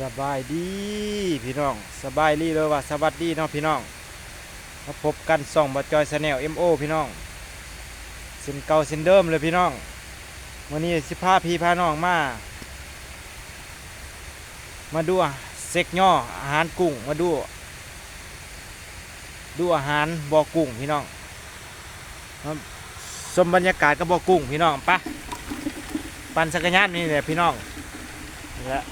สบายดีพี่น้องสบายดีเลยว่าสวัสดีเนาะพี่น้องมาพบกันส่องบัจอยชาแนลเอ็มโอพี่น้องสินเก่าสินเดิมเลยพี่น้องวันนี้สิพาพี่พาน้องมา มาดูเซ็กย่ออาหารกุ้งมาดู ดูอาหารบ่อกุ้งพี่น้องมาชมบรรยากาศกับบ่อกุ้งพี่น้องปะปั่นสักรยานนี่แหละพี่น้องนี่แหละ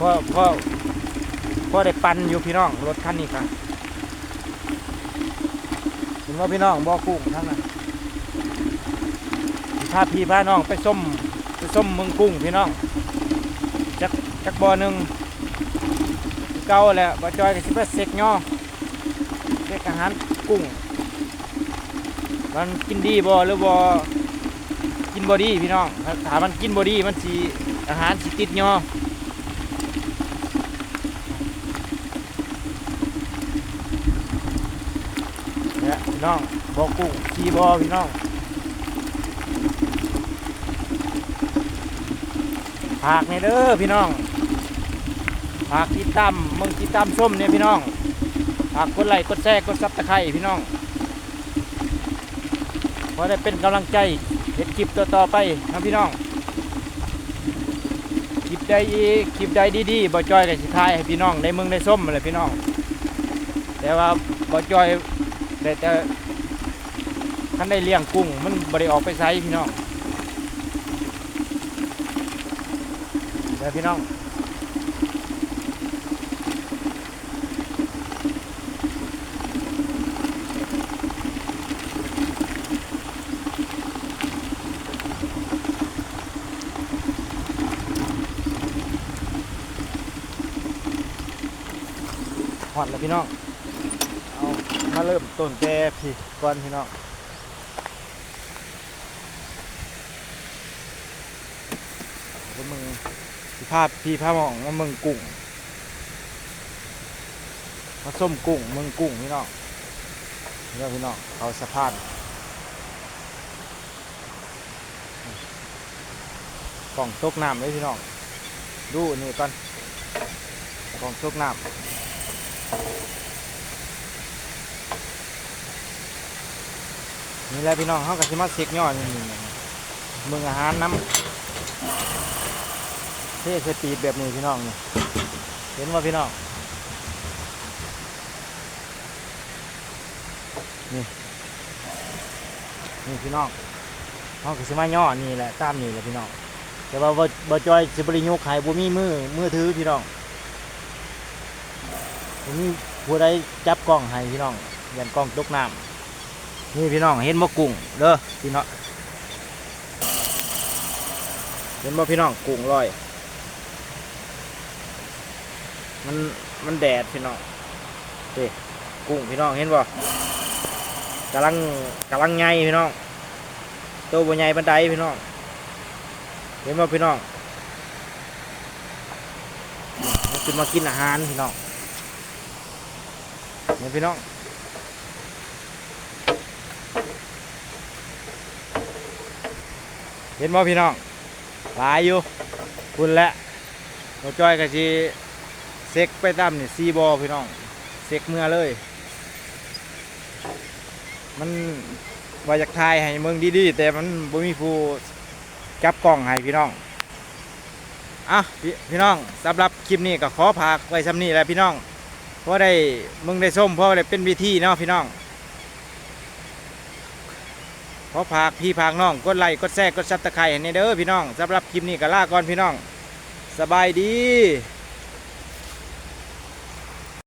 พ่อพ่อพ่อได้ปั่นอยู่พี่น้องรถคันนี้ครับเห็นว่าพี่น้องบ่อกุ้งทั้งนั้นพาพี่พาน้องไปส้มไปส้มเมืองกุ้งพี่น้องจักจักบ่อหนึ่งเก่าแหละบ่จอยกับสิไปเซ็กย่อเซ็กอาหารกุ้งมันกินดีบ่หรือบ่กินบ่ดีพี่น้องถ้ามมันกินบ่ดีมันสิอาหารสิติดย่อ เนี่ย พี่น้องบอกุ้งชีบอพี่น้องผากเนี่ยเด้อพี่น้องผากติดตามมึงติดตามส้มเนี่ยพี่น้องผากกดไลค์กดแชร์กดซับตะไคร้พี่น้องเพราะได้เป็นกำลังใจเห็นคลิปต่อๆไปนะพี่น้องคลิปใดอีกคลิปใดดีๆบ่จอยกับสิทายให้พี่น้องได้มึงได้ส้มเลยพี่น้อง แต่ว่าบ่จอย แต่แต่ท่านได้เลี้ยงกุ้ง มันบริออกไปไซพี่น้องเดี๋ยวพี่น้องหอดแล้วพี่น้อง มาเริ่มต้นแต่พี่ก่อนพี่น้องแล้วมึงสิภาพพี่ภาพมองว่ามึงกุ้งมาส้มกุ้งมึงกุ้งพี่น้องนี่พี่น้องเอาสะพานกล่องตกน้ำเลยพี่น้องดูนี่ก่อนกล่องตกน้ำ นี่แหละพี่น้องเขาก็สิมาเซ็กยอดนี่เมืองอาหารน้ำเทสปีดแบบนี้พี่น้องนี่เห็นว่าพี่น้องนี่นี่พี่น้องเขาก็สิมาย่อนี่แหละตามนี่แหละพี่น้องแต่ว่าบบ่จอยสิบริยุกขายบ่มีมือมือถือพี่น้องบ่มีผู้ใดจับกล้องให้พี่น้องยันกล้องตกน้ำ นี่พี่น้องเห็นบ่กุ้งเด้อพี่น้องเห็นบ่พี่น้องกุ้งลอย มันมันแดดพี่น้องเด้กุ้งพี่น้องเห็นบ่กำลังกำลังใหญ่พี่น้องตัวบ่ใหญ่ปานใดพี่น้องเห็นบ่พี่น้องมันขึ้นมากินอาหารพี่น้องเห็นพี่น้อง เห็นบ่พี่น้องหลายอยู่คุณและเราจ้อยกับชีเซ็กไปตามนี่ซีบอพี่น้องเซ็กเมื่อเลย มันว่าอยากทายให้เมืองดีๆแต่มันบ่มีผู้จับกล้องให้พี่น้องอะพี่พี่น้องสำหรับคลิปนี้ก็ขอพากไว้ซ้ำนี้แหละพี่น้องเพราะได้มึงได้ส้มเพราะได้เป็นวิธีเนาะพี่น้อง อพากพี่พากน้องกดไลค์กดแชร์กดซับตะไคร้ให้ในเด้อพี่น้องสำหรับคลิปนี้ก็ลาก่อนพี่น้อง สบายดี